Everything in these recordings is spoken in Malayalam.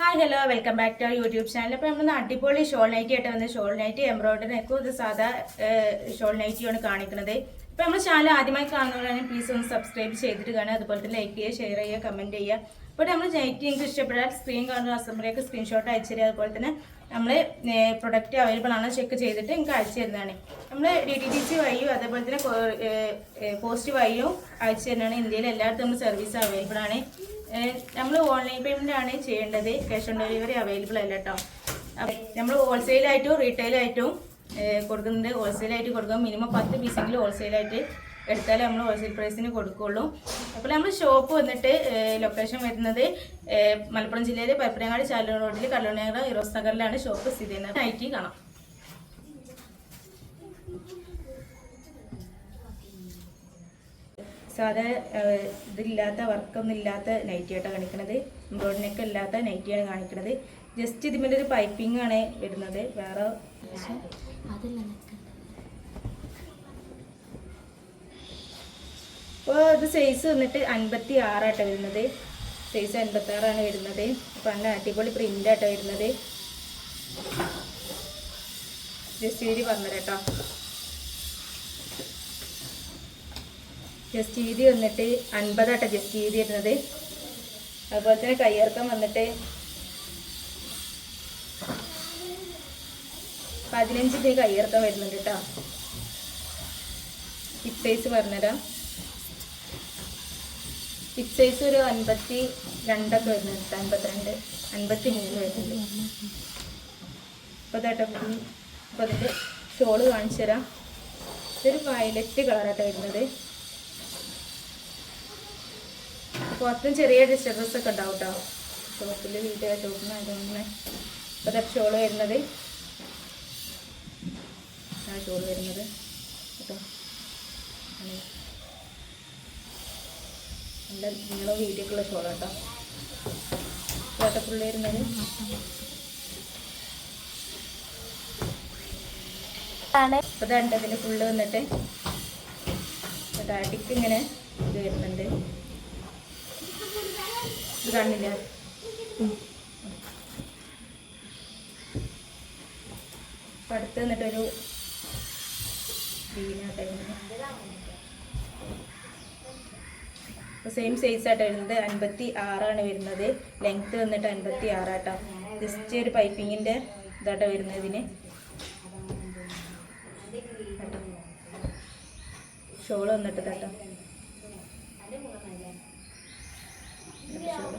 Hi hello welcome back to our YouTube channel അപ്പോൾ നമ്മൾ അടിപൊളി ഷോൾ നൈറ്റി ആയിട്ട് വന്ന. ഷോൾ നൈറ്റി എംബ്രോയിഡറി നെക്കും ഇത് സാധാ ഷോൾ നൈറ്റിയാണ് കാണിക്കുന്നത് അപ്പോൾ നമ്മൾ ചാനൽ ആദ്യമായി കാണുന്നവരാണെങ്കിൽ പ്ലീസ് ഒന്ന് സബ്സ്ക്രൈബ് ചെയ്തിട്ട് കാണുക. അതുപോലെ തന്നെ ലൈക്ക് ചെയ്യുക ഷെയർ ചെയ്യുക കമന്റ് ചെയ്യുക. അപ്പോൾ നമ്മൾ നൈറ്റി നിങ്ങൾക്ക് ഇഷ്ടപ്പെട്ടാൽ സ്ക്രീൻ കാണുന്ന കസ്റ്റമറേക്ക് സ്ക്രീൻഷോട്ട് അയച്ചു തരിക. അതുപോലെ തന്നെ നമ്മൾ പ്രൊഡക്റ്റ് അവൈലബിൾ ആണോ ചെക്ക് ചെയ്തിട്ട് നിങ്ങൾക്ക് അയച്ചു തരുന്നതാണ്. നമ്മൾ ഡി ടി ടി സി വഴിയും അതേപോലെ തന്നെ പോസ്റ്റ് വഴിയും അയച്ചു തരുന്നതാണ്. ഇന്ത്യയിൽ എല്ലായിടത്തും നമ്മൾ സർവീസ് അവൈലബിൾ ആണ്. നമ്മൾ ഓൺലൈൻ പേയ്മെന്റ് ആണ് ചെയ്യേണ്ടത്. ക്യാഷ് ഓൺ ഡെലിവറി അവൈലബിൾ അല്ല കേട്ടോ നമ്മൾ ഹോൾസെയിലായിട്ടും റീറ്റെയിലായിട്ടും കൊടുക്കുന്നുണ്ട് ഹോൾസെയിലായിട്ട് കൊടുക്കും. മിനിമം പത്ത് പീസെങ്കിലും ഹോൾസെയിലായിട്ട് എടുത്താലേ നമ്മൾ ഹോൾസെയിൽ പ്രൈസിന് കൊടുക്കുകയുള്ളൂ അപ്പോൾ നമ്മൾ ഷോപ്പ് വന്നിട്ട് ലൊക്കേഷൻ വരുന്നത് മലപ്പുറം ജില്ലയിലെ പരപ്പനങ്ങാടി ചാലൂർ റോഡിൽ കല്ലോണിയറ ഇറോസ് നഗറിലാണ് ഷോപ്പ് സ്ഥിതി ചെയ്യുന്നത്. നൈറ്റി കാണാം. സാധാ ഇതില്ലാത്ത വർക്കൊന്നും ഇല്ലാത്ത നൈറ്റിയായിട്ടാണ് കാണിക്കണത്. എംബ്രോയിഡറിനൊക്കെ ഇല്ലാത്ത നൈറ്റിയാണ് കാണിക്കണത്. ജസ്റ്റ് ഇതിന്റെ ഒരു പൈപ്പിംഗ് ആണ് വരുന്നത്. വേറെ അപ്പോൾ ഇത് സൈസ് വന്നിട്ട് അൻപത്തി ആറായിട്ടാണ് വരുന്നത്. സൈസ് അൻപത്തി ആറാണ് വരുന്നത്. അപ്പോൾ നല്ല അടിപൊളി പ്രിന്റ് ആയിട്ടാണ് വരുന്നത്. ജസ്റ്റ് കേട്ടോ ജസ്റ്റ് വീതി വന്നിട്ട് അൻപതാട്ടോ ജസ്റ്റ് വീതി വരുന്നത്. അതുപോലെ തന്നെ കയ്യിറക്കം വന്നിട്ട് പതിനഞ്ചിന്റെ കയ്യിറക്കം വരുന്നുണ്ട് കേട്ടോ. ഇപ്പേസ് പറഞ്ഞുതരാം. ഹിപ്പ് സൈസ് ഒരു അൻപത്തി രണ്ടൊക്കെ വരുന്നുണ്ട് അൻപത്തിരണ്ട് അൻപത്തി മൂന്ന് വരുന്നുണ്ട്. അപ്പോൾ ഇതാട്ടോ അപ്പോൾ അതിന്റെ ഷോൾ കാണിച്ചു തരാം. ഇതൊരു വയലറ്റ് കളറായിട്ട് വരുന്നത്. പുറത്തും ചെറിയ ഡിസ്റ്റർബൻസ് ഒക്കെ ഉണ്ടാവും കേട്ടോ. ഷോപ്പിൽ വീട്ടിൽ ഷോപ്പിൽ അതുകൊണ്ട് അപ്പോൾ തട്ട് ഷോൾ വരുന്നത്. ആ ഷോൾ വരുന്നത്. കേട്ടോ. നല്ല നിങ്ങളെ വീഡിയോക്കുള്ള ഷോളാണ് കേട്ടോ? ഫുള്ള് വരുന്നത് അപ്പോൾ ഇതുണ്ട് ഫുള്ള് വന്നിട്ട്? അടിക്ക് ഇങ്ങനെ ഇത് വരുന്നുണ്ട്. ഇത് കണ്ടില്ല? അടുത്ത് വന്നിട്ടൊരു ഗ്രീനായിട്ട് അപ്പോൾ സെയിം സൈസ് ആയിട്ട് വരുന്നത്. അൻപത്തി ആറാണ് വരുന്നത്. ലെങ്ത് വന്നിട്ട് അൻപത്തി ആറാട്ടോ ജസ്റ്റ് ഒരു പൈപ്പിങ്ങിന്റെ ഇതാട്ടോ വരുന്നത് ഇതിന്. ഷോൾ വന്നിട്ട് കേട്ടോ ഷോൾ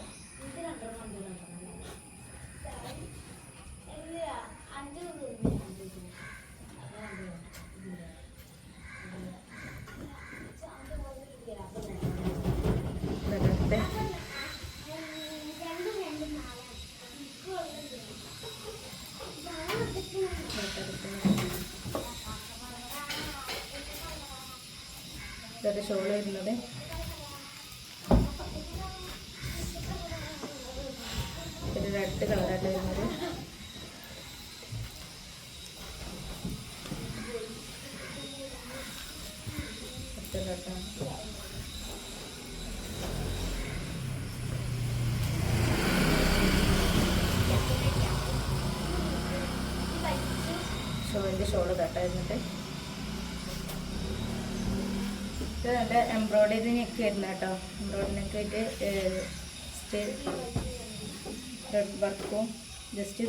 ഇതൊക്കെ ഷോൾ വരുന്നത്. ഒരു റെഡ് കളറായിട്ട് വരുന്നത്. ഷോളിന്റെ ഷോൾ കട്ടായിരുന്നിട്ട് ഇത് നല്ല എംബ്രോയിഡറി ഒക്കെ വരുന്ന കേട്ടോ. എംബ്രോയിഡറിനൊക്കെ ആയിട്ട് ജസ്റ്റ് വർക്കും ജസ്റ്റ്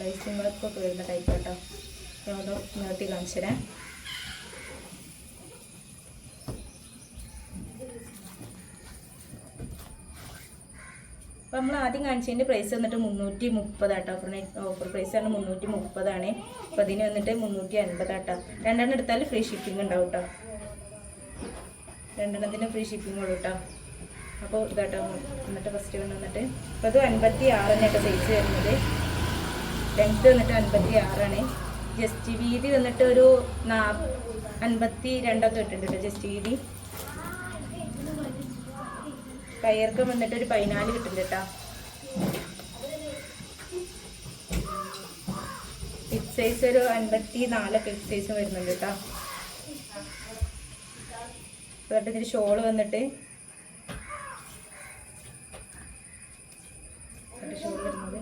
ലൈസിങ് ഒക്കെ വരുന്ന ടൈപ്പ് കേട്ടോ അപ്പോൾ നിർത്തി കാണിച്ചു തരാം. നമ്മൾ ആദ്യം കാണിച്ചതിന്റെ പ്രൈസ് വന്നിട്ട് മുന്നൂറ്റി മുപ്പതാട്ടോ ഓഫറിന് ഓഫർ പ്രൈസ് ആണ് മുന്നൂറ്റി മുപ്പതാണ് അപ്പോൾ അതിന് വന്നിട്ട് മുന്നൂറ്റി അൻപതാട്ടോ രണ്ടെണ്ണം എടുത്താൽ ഫ്രീ ഷിപ്പിംഗ് ഉണ്ടാവും കേട്ടോ രണ്ടെണ്ണത്തിന് ഫ്രീ ഷിപ്പിംഗ് ഉള്ളൂ കേട്ടോ അപ്പോൾ ഇതാട്ടോ എന്നിട്ട് ഫസ്റ്റ് വന്ന് വന്നിട്ട്. അപ്പോൾ അത് അൻപത്തി ആറിനൊക്കെ സൈസ് വരുന്നത്. ലെങ്ത് വന്നിട്ട് അൻപത്തി ആറാണ് ജസ്റ്റ് വീതി വന്നിട്ട് ഒരു നാ അൻപത്തി രണ്ടൊക്കെ ഇട്ടിട്ടുണ്ട് ജസ്റ്റ് വീതി. കയർക്കം വന്നിട്ട് ഒരു പതിനാല് കിട്ടുന്നുണ്ട് കേട്ടോ ഹിപ് സൈസ് ഒരു അൻപത്തി നാലൊക്കെ ഹിപ് സൈസ് വരുന്നുണ്ട് കേട്ടോ വേണ്ട ഇതിന് ഷോൾ വന്നിട്ട്. ഷോൾ വരുന്നത്.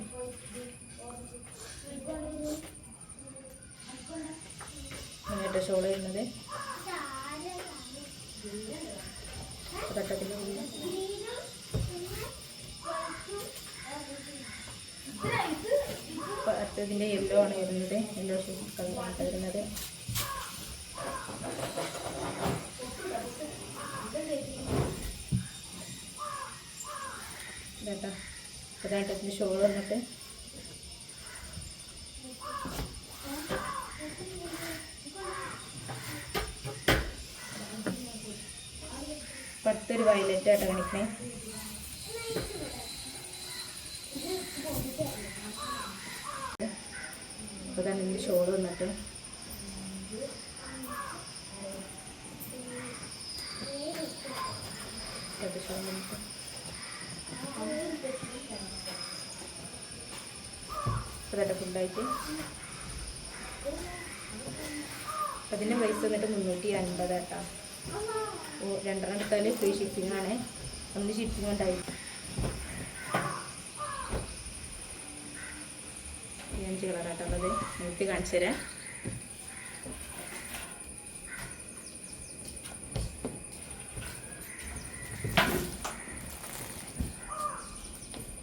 ഇങ്ങോട്ട് ഷോൾ വരുന്നത്. തട്ടത്തിന്റെ ഉള്ളിൽ അടുത്തതിന്റെ യെല്ലോ ആണ് വരുന്നത്. യെല്ലോ ഷൂ വരുന്നത്. ഇതാട്ടോ. ഇതായിട്ട് ഷോൾ വന്നിട്ട്. പത്തൊരു വയലറ്റ് ആട്ടോ കാണിക്കണേ. അപ്പോൾ തന്നെ ഇതിന്റെ ഷോൾ വന്നിട്ട്. ഫുള്ളായിട്ട് അതിന്റെ പൈസ വന്നിട്ട് മുന്നൂറ്റി അൻപത് കേട്ടോ രണ്ടെണ്ണം എടുത്താൽ ഫ്രീ ഷിപ്പിംഗ് ആണ്. ഒന്ന് ഷിപ്പിംഗ് ഉണ്ടായി. അഞ്ച് അഞ്ച് കളറാട്ടുള്ളത് നിർത്തി കാണിച്ചു തരാം.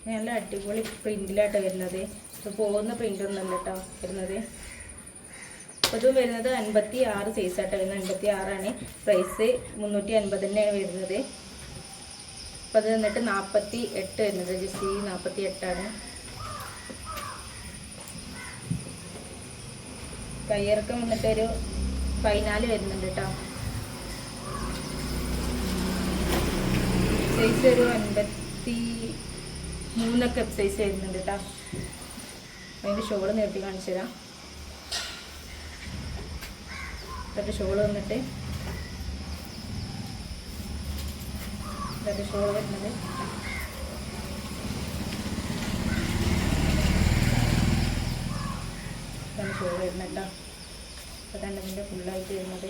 നല്ല അടിപൊളി പ്രിന്റിലായിട്ടാണ് വരുന്നത്. ഇത് പോകുന്ന പ്രിന്റ് ഒന്നല്ല കേട്ടോ വരുന്നത്. ഇത് വരുന്നത് അൻപത്തി ആറ് സൈസാട്ടോ വരുന്നത് അൻപത്തി ആറാണ് പ്രൈസ് മുന്നൂറ്റി അൻപത് തന്നെയാണ് വരുന്നത്. അപ്പോൾ അത് വന്നിട്ട് നാൽപ്പത്തി എട്ട് വരുന്നത്. ഈ നാൽപ്പത്തി എട്ടാണ് കയ്യിറക്കം വന്നിട്ട് ഒരു പതിനാല് വരുന്നുണ്ട് കേട്ടോ സൈസ് ഒരു അൻപത്തി മൂന്നൊക്കെ സൈസ് വരുന്നുണ്ട് കേട്ടോ അതിന്റെ ഷോൾ നീട്ടി കാണിച്ചു തരാം. ഇതൊക്കെ ഷോൾ വന്നിട്ട് ഇതൊക്കെ ഷോൾ വരുന്നത്. ഷോൾ വരുന്നുണ്ടോ അതാണ് ഇതിന്റെ ഫുള്ളായിട്ട് വരുന്നത്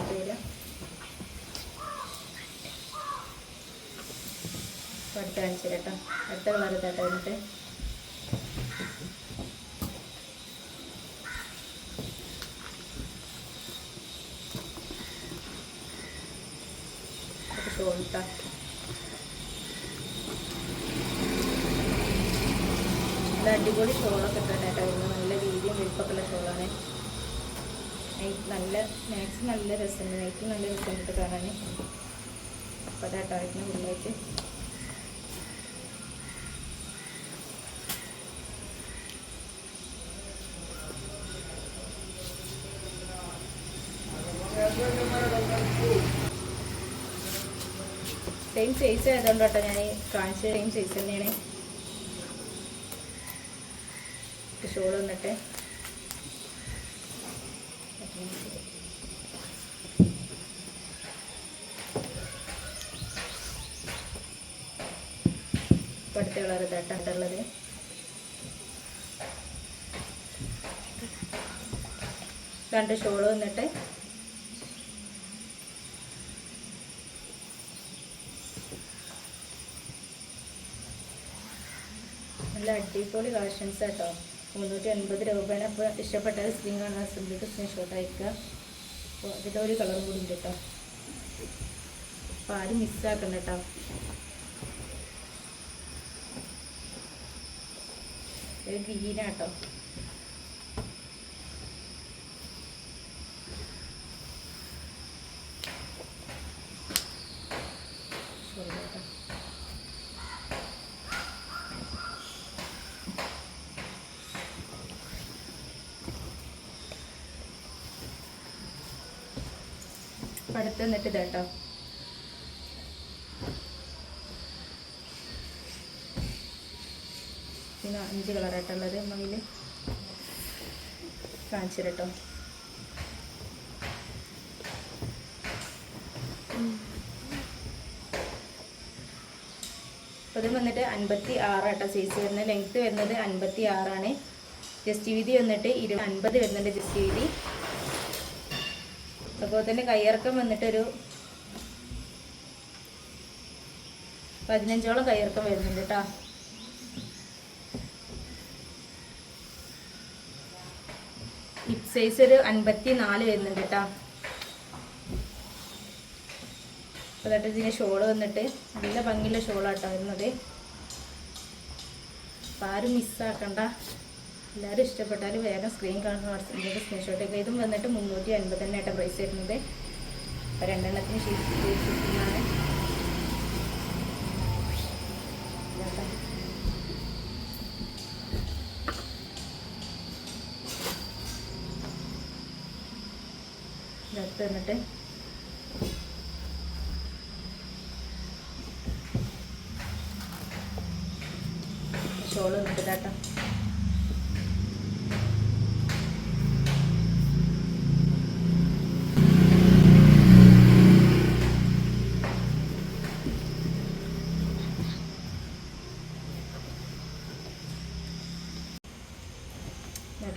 ഇത് വരാം അടുത്ത കാണിച്ചു കേട്ടോ അടുത്ത കളർ ഇതാട്ടോ എന്നിട്ട് നല്ല അടിപൊളി ഷോളൊക്കെ ഇട്ടേട്ടോ ഇന്ന് നല്ല വീതിയും വലിപ്പമൊക്കെയുള്ള ഷോളാണ് നല്ല മാക്സ് നല്ല രസമുണ്ട്. നൈറ്റ് നല്ല രസമുണ്ട് കാണാൻ. അപ്പോൾ അതാട്ടോ ആയിരുന്നു ഫുള്ളായിട്ട് സെയിം സൈസ് ആയതുകൊണ്ട് കേട്ടോ ഞാൻ കാണിച്ച സെയിം സൈസ് തന്നെയാണ്. ഷോൾ വന്നിട്ട്. ഇപ്പം അടുത്ത കളർ ഇതാട്ടുള്ളത് രണ്ട് ഷോൾ വന്നിട്ട്. നല്ല അടിപൊളി കളക്ഷൻസ് കേട്ടോ മുന്നൂറ്റി എൺപത് രൂപയാണ്. അപ്പോൾ ഇഷ്ടപ്പെട്ട സ്ക്രീൻ കാണുന്ന സിമ്പിൾക്ക് സ്ക്രീൻഷോട്ട് അയക്കുക അപ്പോൾ അതിന്റെ ഒരു കളറും കൂടി ഉണ്ട് കേട്ടോ അപ്പോൾ ആരും മിസ്സാക്കണ്ട കേട്ടോ ഗ്രീനാട്ടോ സോറി കേട്ടോ അപ്പം ഇതേട്ടോ പിന്നെ അഞ്ച് കളറായിട്ടുള്ളത് മയിൽ കാണിച്ചു കേട്ടോ അത് വന്നിട്ട് അൻപത്തി ആറാട്ടോ സൈസ് വരുന്നത്. ലെങ്ത്ത് വരുന്നത് അൻപത്തി ആറാണ് ജസ്റ്റ് വീതി വന്നിട്ട് ഇരു അൻപത് വരുന്നുണ്ട് ജസ്റ്റ് വീതി. അതുപോലെ തന്നെ കയ്യിറക്കം വന്നിട്ടൊരു പതിനഞ്ചോളം കയ്യിറക്കം വരുന്നുണ്ട് കേട്ടോ സൈസ് ഒരു അൻപത്തി നാല് വരുന്നുണ്ട് കേട്ടോ എന്നിട്ട് ഇതിന് ഷോൾ വന്നിട്ട് നല്ല ഭംഗിയുള്ള ഷോളാട്ടോ വരുന്നത്. അപ്പം ആരും മിസ്സാക്കണ്ട എല്ലാവരും ഇഷ്ടപ്പെട്ടാൽ വേഗം സ്ക്രീൻ കാണുന്ന വാട്സപ്പിലേക്ക് സ്ക്രീൻഷോട്ട് ഒക്കെ ഇതും വന്നിട്ട് മുന്നൂറ്റി അൻപത് തന്നെ ആയിട്ട് പ്രൈസ് വരുന്നത്. അപ്പം രണ്ടെണ്ണത്തിന് ഷിപ്പിംഗാണ് ഇതടുത്ത് ഷോൾ വന്നിട്ട്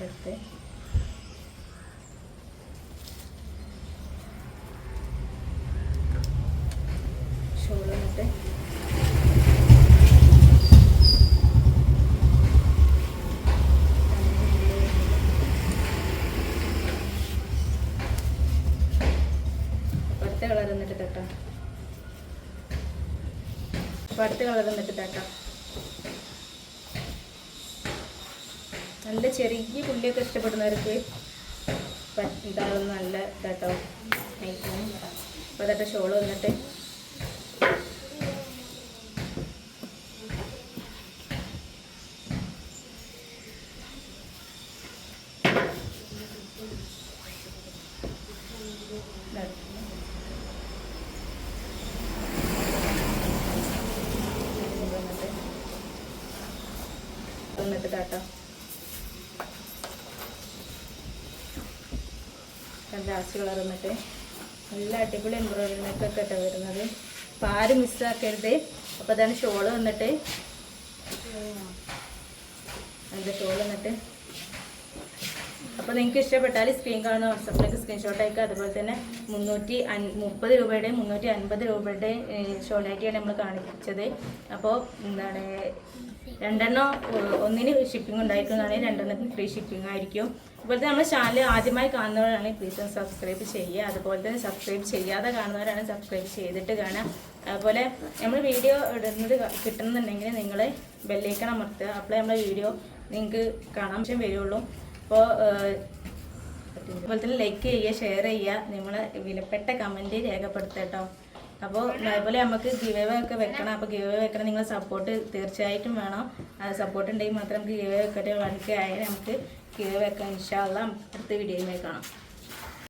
ഇതടുത്ത് ഷോൾ വന്നിട്ട്. അടുത്ത കളർ എന്നിട്ട് തട്ടാം അടുത്ത കളർ എന്നിട്ട് തട്ടാം നല്ല ചെറിയ പുള്ളിയൊക്കെ ഇഷ്ടപ്പെടുന്നവർക്ക് ഇതാണ് നല്ല ഇതാട്ടോ. അപ്പോൾ അതൊക്കെ ഷോൾ വന്നിട്ട് എന്നിട്ട് കാട്ടോ ലാസ്റ്റ് കളർ വന്നിട്ട് നല്ല അടിപൊളി എംബ്രോയിഡറി നെക്കൊക്കെ വരുന്നത്. അപ്പം ആരും മിസ്സാക്കരുത് അപ്പോൾ അതാണ് ഷോൾ വന്നിട്ട്. അതിന്റെ ഷോൾ വന്നിട്ട്? അപ്പോൾ നിങ്ങൾക്ക് ഇഷ്ടപ്പെട്ടാൽ സ്ക്രീൻ കാണുന്ന വാട്സപ്പിലേക്ക് സ്ക്രീൻഷോട്ട് അയക്കുക. അതുപോലെ തന്നെ മുന്നൂറ്റി മുപ്പത് രൂപയുടെ മുന്നൂറ്റി അൻപത് രൂപയുടെ ഷോളായിട്ടാണ് നമ്മൾ കാണിച്ചത്. അപ്പോൾ എന്താണ് രണ്ടെണ്ണം ഒന്നിന് ഷിപ്പിംഗ് ഉണ്ടായിരിക്കുന്നതാണെങ്കിൽ രണ്ടെണ്ണത്തിന് ഫ്രീ ഷിപ്പിംഗ് ആയിരിക്കും. അതുപോലെ തന്നെ നമ്മുടെ ചാനൽ ആദ്യമായി കാണുന്നവരാണെങ്കിൽ പ്ലീസ് ഒന്ന് സബ്സ്ക്രൈബ് ചെയ്യുക. അതുപോലെ തന്നെ സബ്സ്ക്രൈബ് ചെയ്യാതെ കാണുന്നവരാണ് സബ്സ്ക്രൈബ് ചെയ്തിട്ട് കാണുക. അതുപോലെ നമ്മൾ വീഡിയോ ഇടുന്നത് കിട്ടണമെന്നുണ്ടെങ്കിൽ നിങ്ങൾ ബെല്ലേക്കണം അമർത്തുക. അപ്പോൾ നമ്മളെ വീഡിയോ നിങ്ങൾക്ക് കാണാൻ പക്ഷേ വരുള്ളൂ അപ്പോൾ അതുപോലെ തന്നെ ലൈക്ക് ചെയ്യുക ഷെയർ ചെയ്യുക നിങ്ങളെ വിലപ്പെട്ട കമന്റ് രേഖപ്പെടുത്തട്ടോ അപ്പോൾ അതുപോലെ നമുക്ക് ഗിവ് ഒക്കെ വെക്കണം. അപ്പോൾ ഗിവ് വെക്കണം. നിങ്ങൾ സപ്പോർട്ട് തീർച്ചയായിട്ടും വേണം. സപ്പോർട്ട് ഉണ്ടെങ്കിൽ മാത്രം നമുക്ക് ഗിവ് വെക്കട്ടെ. വൺ കെ ആയാലും നമുക്ക് ഗിവ് വെക്കാം. ഇൻഷാല്ല അടുത്ത വീഡിയോയിൽ കാണാം.